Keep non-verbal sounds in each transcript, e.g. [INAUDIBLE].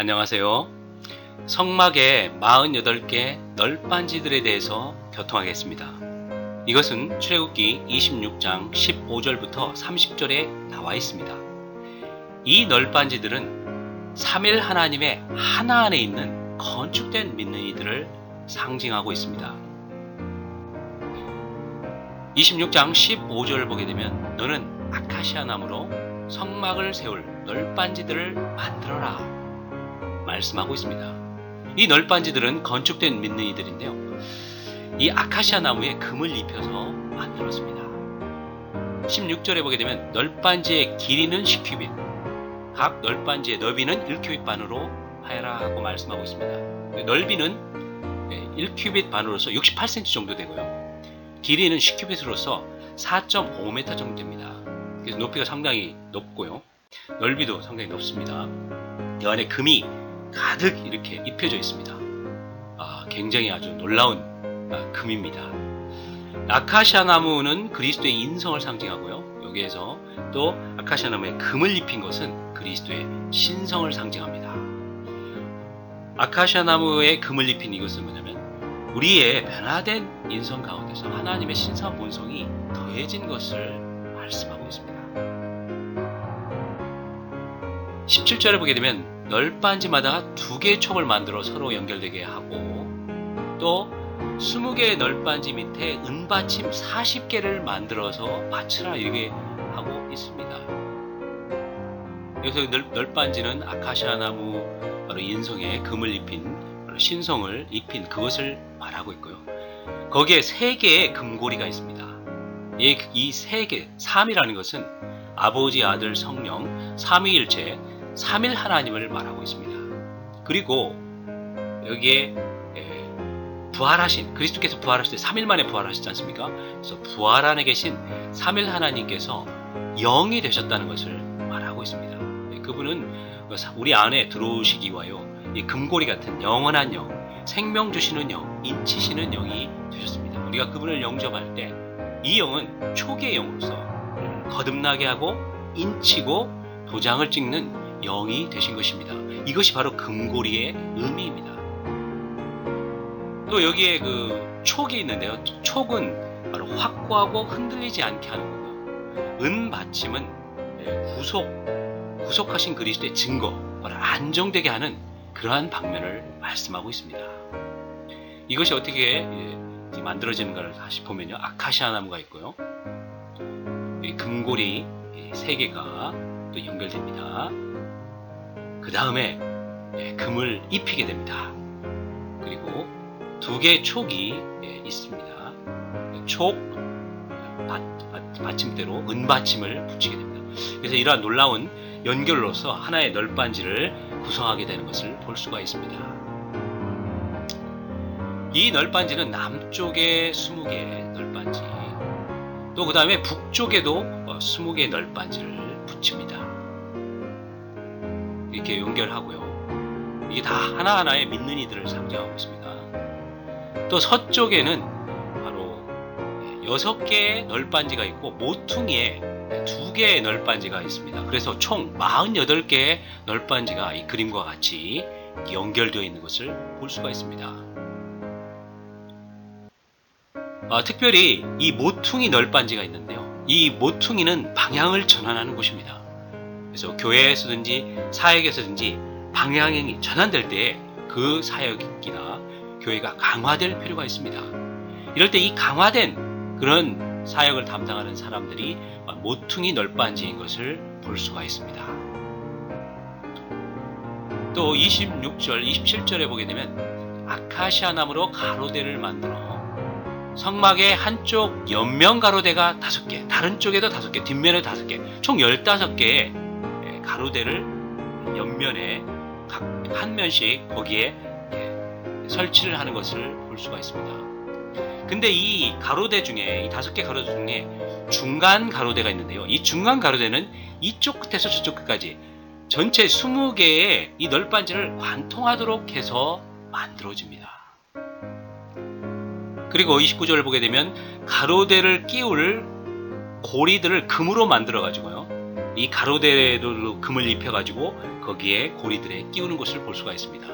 안녕하세요. 성막의 48개 널빤지들에 대해서 교통하겠습니다. 이것은 출애굽기 26장 15절부터 30절에 나와 있습니다. 이 널빤지들은 3일 하나님의 하나 안에 있는 건축된 믿는 이들을 상징하고 있습니다. 26장 15절을 보게 되면 너는 아카시아 나무로 성막을 세울 널빤지들을 만들어라 말씀하고 있습니다. 이 널빤지들은 건축된 믿는 이들인데요. 이 아카시아 나무에 금을 입혀서 만들었습니다. 16절에 보게 되면 널빤지의 길이는 10큐빗, 각 널빤지의 너비는 1큐빗 반으로 하여라 하고 말씀하고 있습니다. 넓이는 1큐빗 반으로서 68cm 정도 되고요. 길이는 10큐빗으로서 4.5m 정도 됩니다. 그래서 높이가 상당히 높고요. 넓이도 상당히 높습니다. 이 안에 금이 가득 이렇게 입혀져 있습니다. 아, 굉장히 아주 놀라운 아, 금입니다. 아카시아 나무는 그리스도의 인성을 상징하고요. 여기에서 또 아카시아 나무에 금을 입힌 것은 그리스도의 신성을 상징합니다. 아카시아 나무에 금을 입힌 이것은 뭐냐면 우리의 변화된 인성 가운데서 하나님의 신성 본성이 더해진 것을 말씀하고 있습니다. 17절에 보게 되면 널빤지마다 두 개의 촉을 만들어 서로 연결되게 하고 또 20개의 널빤지 밑에 은받침 40개를 만들어서 받치라 이렇게 하고 있습니다. 여기서 널, 널빤지는 아카시아 나무 바로 인성에 금을 입힌 신성을 입힌 그것을 말하고 있고요. 거기에 세 개의 금고리가 있습니다. 이세 개, 3이라는 것은 아버지, 아들, 성령, 삼위일체, 삼일 하나님을 말하고 있습니다. 그리고 여기에 부활하신 그리스도께서 부활하실 때 3일 만에 부활하셨지 않습니까? 그래서 부활 안에 계신 3일 하나님께서 영이 되셨다는 것을 말하고 있습니다. 그분은 우리 안에 들어오시기 위하여 이 금고리 같은 영원한 영, 생명 주시는 영, 인치시는 영이 되셨습니다. 우리가 그분을 영접할 때 이 영은 초기의 영으로서 거듭나게 하고 인치고 도장을 찍는 영이 되신 것입니다. 이것이 바로 금고리의 의미입니다. 또 여기에 그 촉이 있는데요. 촉은 바로 확고하고 흔들리지 않게 하는 거고요. 은 받침은 구속, 구속하신 그리스도의 증거, 바로 안정되게 하는 그러한 방면을 말씀하고 있습니다. 이것이 어떻게 만들어지는가를 다시 보면요. 아카시아 나무가 있고요. 금고리 세 개가 또 연결됩니다. 그 다음에 금을 입히게 됩니다. 그리고 두 개의 촉이 있습니다. 촉 받 침대로 은받침을 붙이게 됩니다. 그래서 이러한 놀라운 연결로서 하나의 널빤지를 구성하게 되는 것을 볼 수가 있습니다. 이 널빤지는 남쪽에 20개의 널빤지, 또 그 다음에 북쪽에도 20개의 널빤지를 붙입니다. 이렇게 연결하고요. 이게 다 하나하나의 믿는 이들을 상징하고 있습니다. 또 서쪽에는 바로 6개의 널빤지가 있고 모퉁이에 2개의 널빤지가 있습니다. 그래서 총 48개의 널빤지가 이 그림과 같이 연결되어 있는 것을 볼 수가 있습니다. 아, 특별히 이 모퉁이 널빤지가 있는데요. 이 모퉁이는 방향을 전환하는 곳입니다. 그래서 교회에서든지 사역에서든지 방향이 전환될 때 그 사역이나 교회가 강화될 필요가 있습니다. 이럴 때 이 강화된 그런 사역을 담당하는 사람들이 모퉁이 널빤지인 것을 볼 수가 있습니다. 또 26절, 27절에 보게 되면 아카시아 나무로 가로대를 만들어 성막의 한쪽 옆면 가로대가 다섯 개, 다른 쪽에도 다섯 개, 뒷면에 다섯 개, 총 열다섯 개의 가로대를 옆면에 각 한 면씩 거기에 설치를 하는 것을 볼 수가 있습니다. 근데 이 가로대 중에 이 다섯 개 가로대 중에 중간 가로대가 있는데요. 이 중간 가로대는 이쪽 끝에서 저쪽 끝까지 전체 20개의 이 널빤지를 관통하도록 해서 만들어집니다. 그리고 29절을 보게 되면 가로대를 끼울 고리들을 금으로 만들어 가지고요. 이 가로대로 금을 입혀가지고 거기에 고리들에 끼우는 것을 볼 수가 있습니다.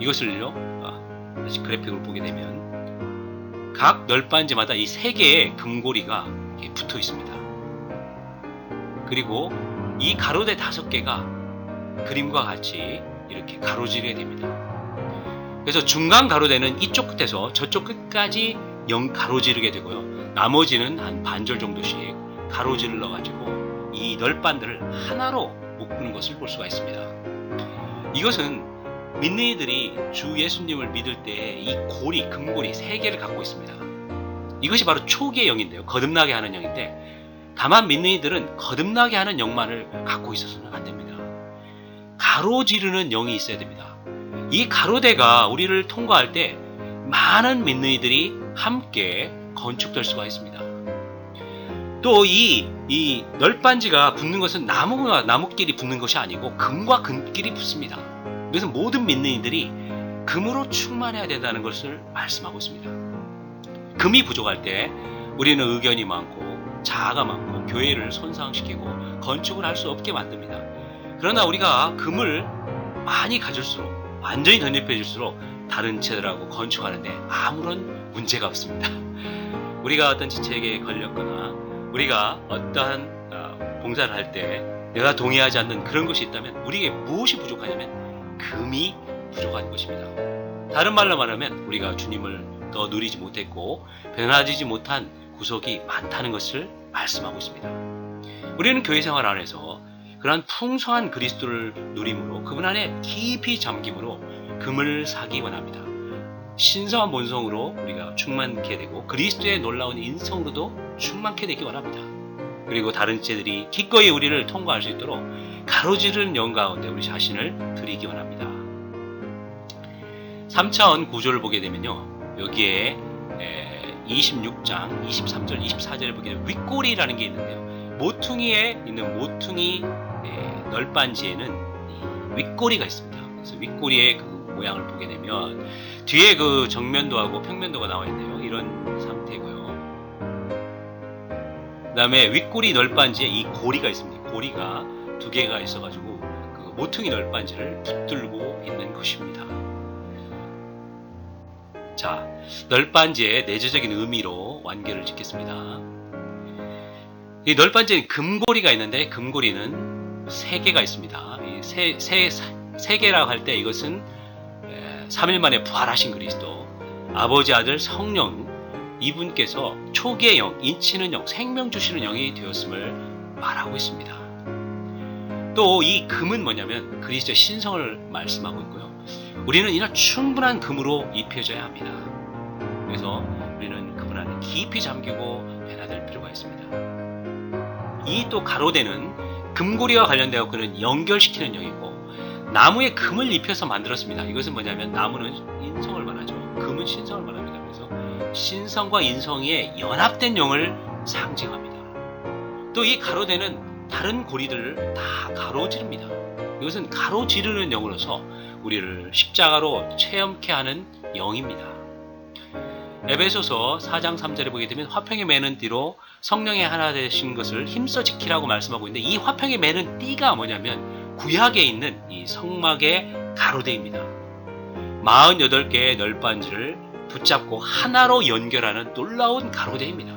이것을요, 아, 다시 그래픽을 보게 되면 각 널빤지마다 이 세 개의 금고리가 붙어 있습니다. 그리고 이 가로대 다섯 개가 그림과 같이 이렇게 가로지르게 됩니다. 그래서 중간 가로대는 이쪽 끝에서 저쪽 끝까지 영 가로지르게 되고요. 나머지는 한 반절 정도씩 가로질러 가지고 이 널빤들을 하나로 묶는 것을 볼 수가 있습니다. 이것은 믿는 이들이 주 예수님을 믿을 때 이 고리, 금고리 세 개를 갖고 있습니다. 이것이 바로 초기의 영인데요. 거듭나게 하는 영인데 다만 믿는 이들은 거듭나게 하는 영만을 갖고 있어서는 안 됩니다. 가로지르는 영이 있어야 됩니다. 이 가로대가 우리를 통과할 때 많은 믿는 이들이 함께 건축될 수가 있습니다. 또이 이 널빤지가 붙는 것은 나무와 나무끼리 붙는 것이 아니고 금과 금끼리 붙습니다. 그래서 모든 믿는 이들이 금으로 충만해야 된다는 것을 말씀하고 있습니다. 금이 부족할 때 우리는 의견이 많고 자아가 많고 교회를 손상시키고 건축을 할 수 없게 만듭니다. 그러나 우리가 금을 많이 가질수록 완전히 덧입혀질수록 다른 채들하고 건축하는데 아무런 문제가 없습니다. [LAUGHS] 우리가 어떤 지체에게 걸렸거나 우리가 어떠한 어, 봉사를 할 때 내가 동의하지 않는 그런 것이 있다면 우리에게 무엇이 부족하냐면 금이 부족한 것입니다. 다른 말로 말하면 우리가 주님을 더 누리지 못했고 변화되지 못한 구석이 많다는 것을 말씀하고 있습니다. 우리는 교회 생활 안에서 그러한 풍성한 그리스도를 누림으로 그분 안에 깊이 잠김으로 금을 사기 원합니다. 신성한 본성으로 우리가 충만케 되고 그리스도의 놀라운 인성으로도 충만케 되기 원합니다. 그리고 다른 죄들이 기꺼이 우리를 통과할 수 있도록 가로지르는 영 가운데 우리 자신을 드리기 원합니다. 3차원 구조를 보게 되면요. 여기에 26장 23절 24절을 보게 되면 윗꼬리라는 게 있는데요. 모퉁이에 있는 모퉁이 널빤지에는 윗꼬리가 있습니다. 그래서 윗꼬리의 그 모양을 보게 되면 뒤에 그 정면도하고 평면도가 나와 있네요. 이런 상태고요. 그 다음에 윗꼬리 널빤지에 이 고리가 있습니다. 고리가 두 개가 있어가지고 그 모퉁이 널빤지를 붙들고 있는 것입니다. 자, 널빤지의 내재적인 의미로 완결을 짓겠습니다. 이 널빤지에는 금고리가 있는데 금고리는 세 개가 있습니다. 이 세, 세, 세 개라고 할 때 이것은 3일 만에 부활하신 그리스도, 아버지 아들 성령, 이분께서 초기의 영, 인치는 영, 생명 주시는 영이 되었음을 말하고 있습니다. 또 이 금은 뭐냐면 그리스도의 신성을 말씀하고 있고요. 우리는 이런 충분한 금으로 입혀져야 합니다. 그래서 우리는 그분 안에 깊이 잠기고 변화될 필요가 있습니다. 이 또 가로대는 금고리와 관련되어 그는 연결시키는 영이고 나무에 금을 입혀서 만들었습니다. 이것은 뭐냐면 나무는 인성을 말하죠. 금은 신성을 말합니다. 그래서 신성과 인성의 연합된 영을 상징합니다. 또 이 가로대는 다른 고리들을 다 가로지릅니다. 이것은 가로지르는 영으로서 우리를 십자가로 체험케 하는 영입니다. 에베소서 4장 3절에 보게 되면 화평에 매는 띠로 성령의 하나 되신 것을 힘써 지키라고 말씀하고 있는데 이 화평에 매는 띠가 뭐냐면 구약에 있는 이 성막의 가로대입니다. 48개의 널빤지를 붙잡고 하나로 연결하는 놀라운 가로대입니다.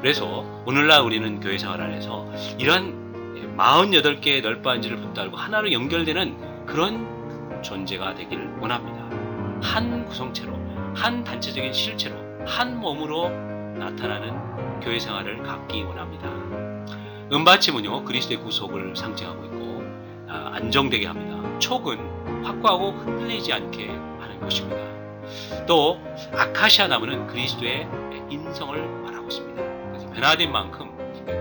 그래서 오늘날 우리는 교회 생활 안에서 이런 48개의 널빤지를 붙들고 하나로 연결되는 그런 존재가 되기를 원합니다. 한 구성체로, 한 단체적인 실체로, 한 몸으로 나타나는 교회 생활을 갖기 원합니다. 은받침은요, 그리스도의 구속을 상징하고 있고, 아, 안정되게 합니다. 촉은 확고하고 흔들리지 않게 하는 것입니다. 또, 아카시아 나무는 그리스도의 인성을 말하고 있습니다. 그래서 변화된 만큼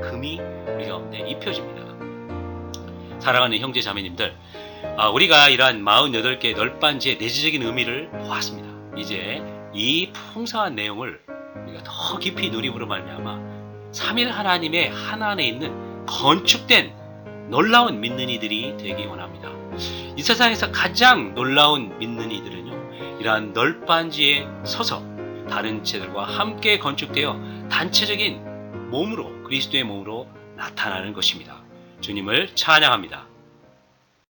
금이 우리 가운데 입혀집니다. 사랑하는 형제 자매님들, 아, 우리가 이러한 48개의 널빤지의 내재적인 의미를 보았습니다. 이제 이 풍성한 내용을 우리가 더 깊이 누림으로 말미암아 3일 하나님의 하나 안에 있는 건축된 놀라운 믿는 이들이 되기 원합니다. 이 세상에서 가장 놀라운 믿는 이들은요, 이러한 널빤지에 서서 다른 채들과 함께 건축되어 단체적인 몸으로 그리스도의 몸으로 나타나는 것입니다. 주님을 찬양합니다.